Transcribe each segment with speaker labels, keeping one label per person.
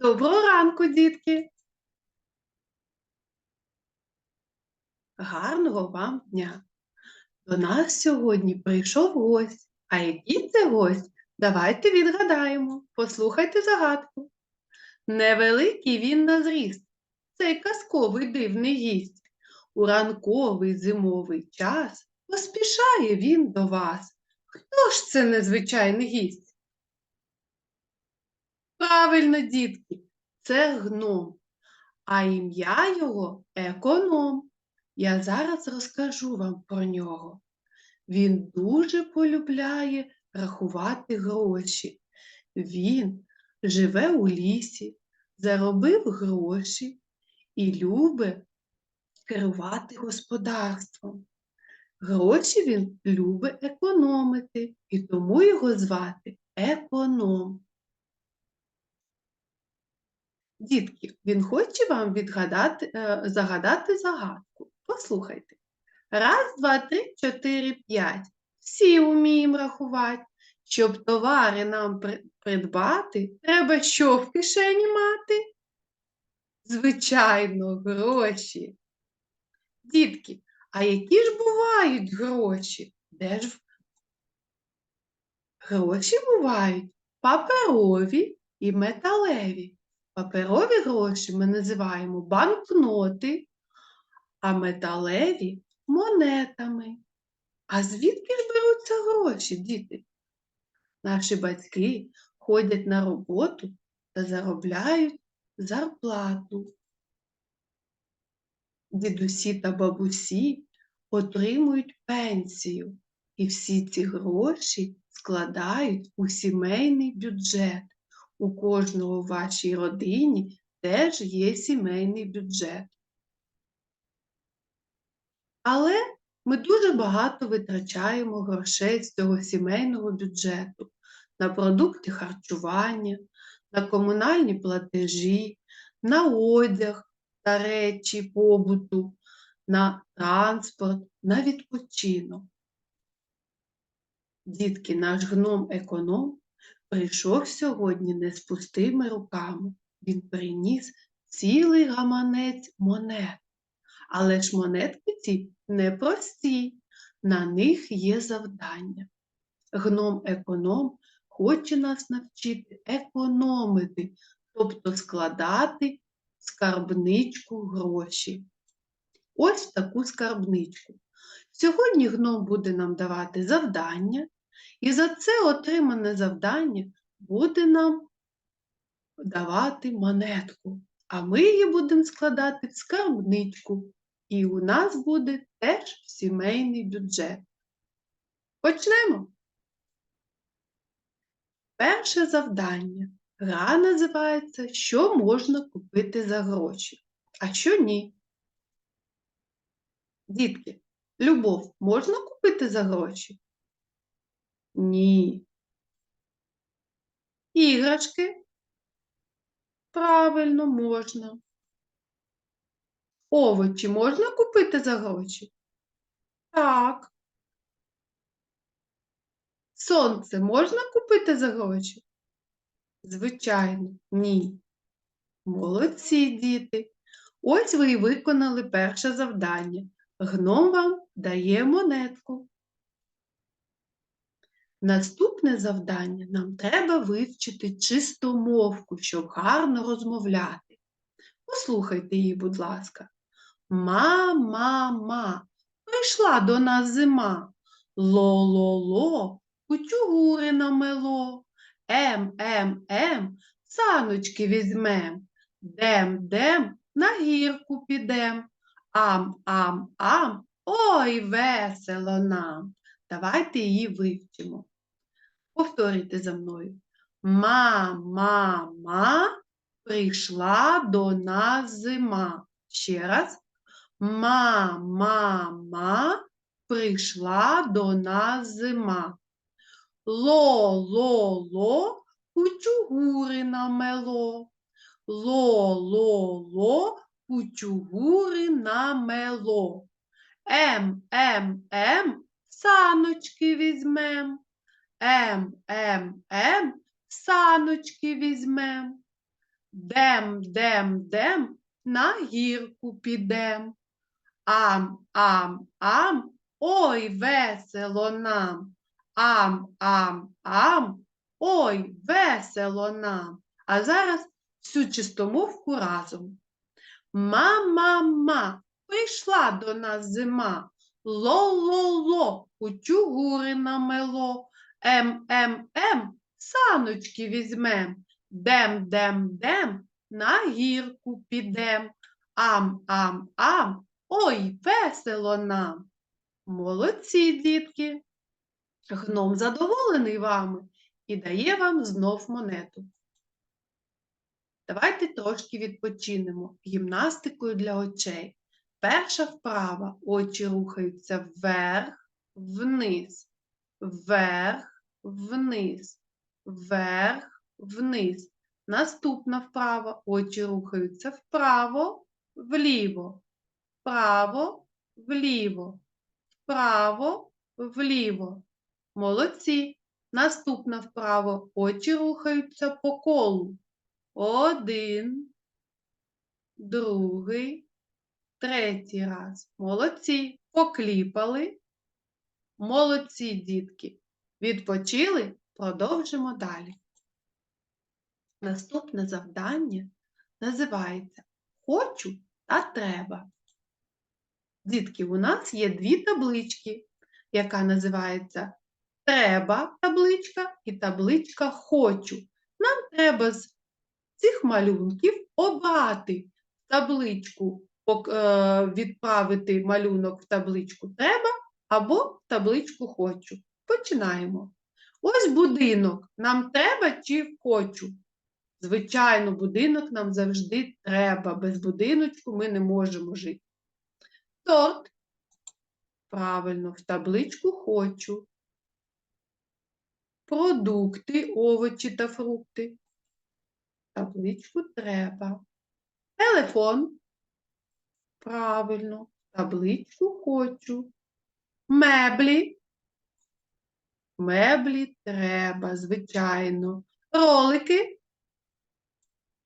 Speaker 1: Доброго ранку, дітки! Гарного вам дня! До нас сьогодні прийшов гость. А який це гость? Давайте відгадаємо. Послухайте загадку. Невеликий він на зріст, цей казковий дивний гість. У ранковий зимовий час поспішає він до вас. Хто ж це незвичайний гість? Правильно, дітки, це гном, а ім'я його економ. Я зараз розкажу вам про нього. Він дуже полюбляє рахувати гроші. Він живе у лісі, заробив гроші і любить керувати господарством. Гроші він любить економити, і тому його звати економ. Дітки, він хоче вам відгадати, е, загадати загадку. Послухайте. Раз, два, три, чотири, п'ять. Всі вміємо рахувати. Щоб товари нам придбати, треба що в кишені мати? Звичайно, гроші. Дітки, а які ж бувають гроші? Де ж гроші бувають паперові і металеві. Паперові гроші ми називаємо банкноти, а металеві монетами. А звідки ж беруться гроші, діти? Наші батьки ходять на роботу та заробляють зарплату. Дідусі та бабусі отримують пенсію, і всі ці гроші складають у сімейний бюджет. У кожного в вашій родині теж є сімейний бюджет. Але ми дуже багато витрачаємо грошей з цього сімейного бюджету на продукти харчування, на комунальні платежі, на одяг та речі побуту, на транспорт, на відпочинок. Дітки, наш гном-економ прийшов сьогодні не з пустими руками. Він приніс цілий гаманець монет. Але ж монетки ці непрості, на них є завдання. Гном-економ хоче нас навчити економити, тобто складати скарбничку гроші. Ось таку скарбничку. Сьогодні гном буде нам давати завдання, і за це отримане завдання буде нам давати монетку, а ми її будемо складати в скарбничку, і у нас буде теж сімейний бюджет. Почнемо. Перше завдання. Гра називається Що можна купити за гроші, а що ні. Дітки, любов можна купити за гроші? Ні. Іграшки? Правильно, можна. Овочі можна купити за гроші? Так. Сонце можна купити за гроші? Звичайно, ні. Молодці, діти. Ось ви і виконали перше завдання. Гном вам дає монетку. Наступне завдання нам треба вивчити чистомовку, щоб гарно розмовляти. Послухайте її, будь ласка. Ма-ма-ма, прийшла до нас зима. Ло-ло-ло, кучугури намело. Ем-ем-ем, саночки візьмем. Дем-дем, на гірку підем. Ам-ам-ам, ой, весело нам. Давайте її вивчимо. Повторюйте за мною. Ма-ма-ма, прийшла до нас зима. Ще раз. Ма-ма-ма, прийшла до нас зима. Ло-ло-ло, кучугури намело. Ло-ло-ло, кучугури намело. Ем-ем-ем, саночки Дем, дем, дем, на гірку підем. Ам, ам, ам, ой, весело нам. Ам, ам, ам, ой, весело нам. А зараз всю чистомовку разом. Ма-ма-ма, прийшла до нас зима. Ло-ло-ло, кучугури намело. Ем-ем-ем, саночки візьмем. Дем-дем-дем, на гірку підем. Ам-ам-ам, ой, весело нам. Молодці, дітки. Гном задоволений вами і дає вам знов монету. Давайте трошки відпочинемо гімнастикою для очей. Перша вправа. Очі рухаються вверх, вниз, вверх, вниз, вверх, вниз. Наступна вправа. Очі рухаються вправо, вліво, вправо, вліво, вправо, вліво. Молодці. Наступна вправа. Очі рухаються по колу. Один, другий, третій раз. Молодці. Покліпали. Молодці, дітки. Відпочили? Продовжимо далі. Наступне завдання називається Хочу та треба. Дітки, у нас є дві таблички, яка називається Треба табличка і табличка Хочу. Нам треба з цих малюнків обрати табличку, е, відправити малюнок в табличку Треба або табличку Хочу. Починаємо. Ось будинок. Нам треба чи хочу? Звичайно, будинок нам завжди треба. Без будиночку ми не можемо жити. Торт. Правильно, в табличку хочу. Продукти, овочі та фрукти. Табличку треба. Телефон. Правильно, табличку хочу. Меблі. Меблі треба, звичайно. Ролики.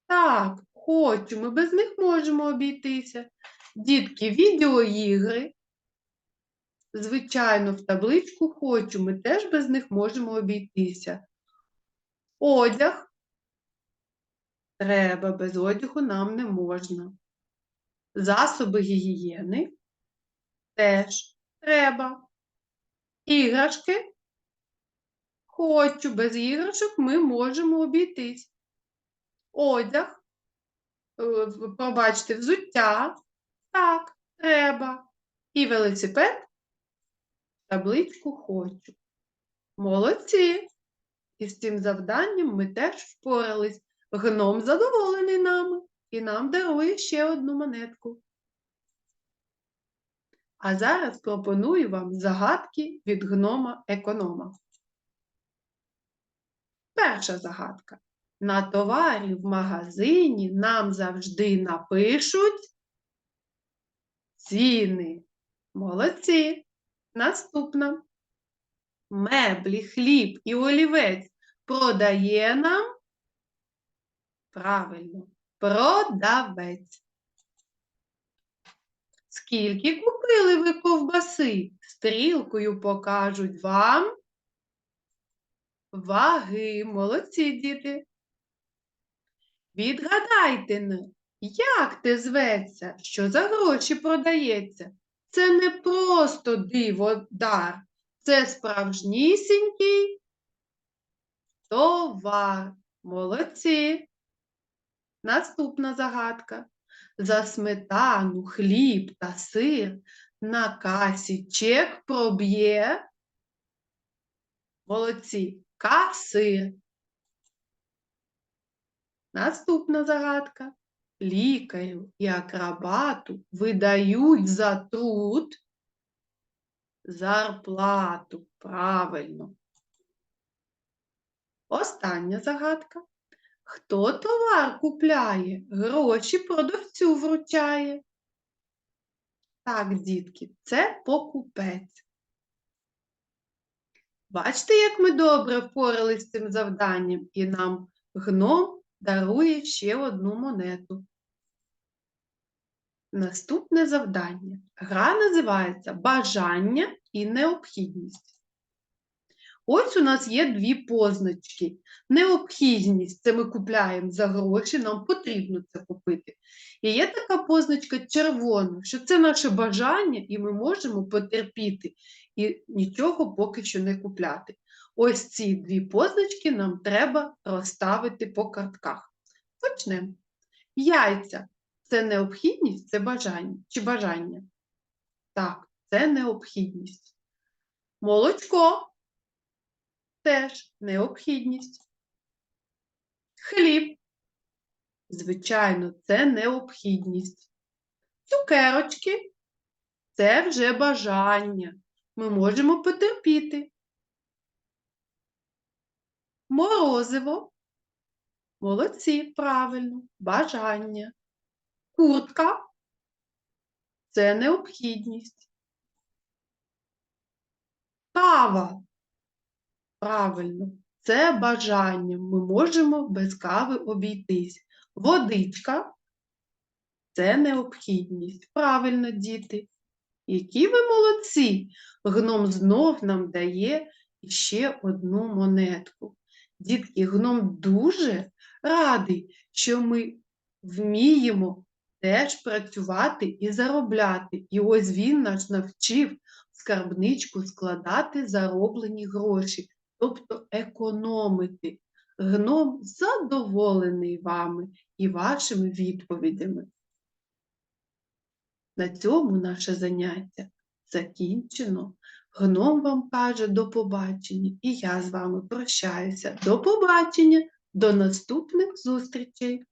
Speaker 1: Так, хочу. Ми без них можемо обійтися. Дітки, відеоігри. Звичайно, в табличку хочу. Ми теж без них можемо обійтися. Одяг. Треба, без одягу нам не можна. Засоби гігієни теж треба. Іграшки. Хочу, без іграшок ми можемо обійтись. Одяг. е, Пробачте, взуття. Так, треба. І велосипед. Табличку хочу. Молодці. І з цим завданням ми теж впорались. Гном задоволений нами і нам дарує ще одну монетку. А зараз пропоную вам загадки від гнома-економа. Перша загадка. На товарі в магазині нам завжди напишуть ціни. Молодці. Наступна. Меблі, хліб і олівець продає нам Правильно, продавець. Скільки купили ви ковбаси? Стрілкою покажуть вам ваги. Молодці, діти. Відгадайте, ну, як те зветься, що за гроші продається? Це не просто диво дар, це справжнісінький товар. Молодці. Наступна загадка. За сметану, хліб та сир на касі чек проб'є. Молодці. Касир. Наступна загадка. Лікарю і акробату видають за труд зарплату. Правильно. Остання загадка. Хто товар купляє, гроші продавцю вручає? Так, дітки, це покупець. Бачите, як ми добре впоралися з цим завданням, і нам гном дарує ще одну монету. Наступне завдання. Гра називається Бажання і необхідність. Ось у нас є дві позначки. Необхідність це ми купляємо за гроші, нам потрібно це купити. І є така позначка червона, що це наше бажання, і ми можемо потерпіти і нічого поки що не купляти. Ось ці дві позначки нам треба розставити по картках. Почнемо. Яйця це необхідність, це бажання чи бажання? Так, це необхідність. Молочко теж необхідність. Хліб, звичайно, це необхідність. Цукерочки це вже бажання. Ми можемо потерпіти. Морозиво. Молодці, правильно, бажання. Куртка це необхідність. Кава. Правильно, це бажання. Ми можемо без кави обійтись. Водичка це необхідність. Правильно, діти. Які ви молодці! Гном знов нам дає ще одну монетку. Дітки, гном дуже радий, що ми вміємо теж працювати і заробляти. І ось він нас навчив скарбничку складати зароблені гроші, тобто економити. Гном задоволений вами і вашими відповідями. На цьому наше заняття закінчено. Гном вам каже до побачення, і я з вами прощаюся. До побачення, до наступних зустрічей!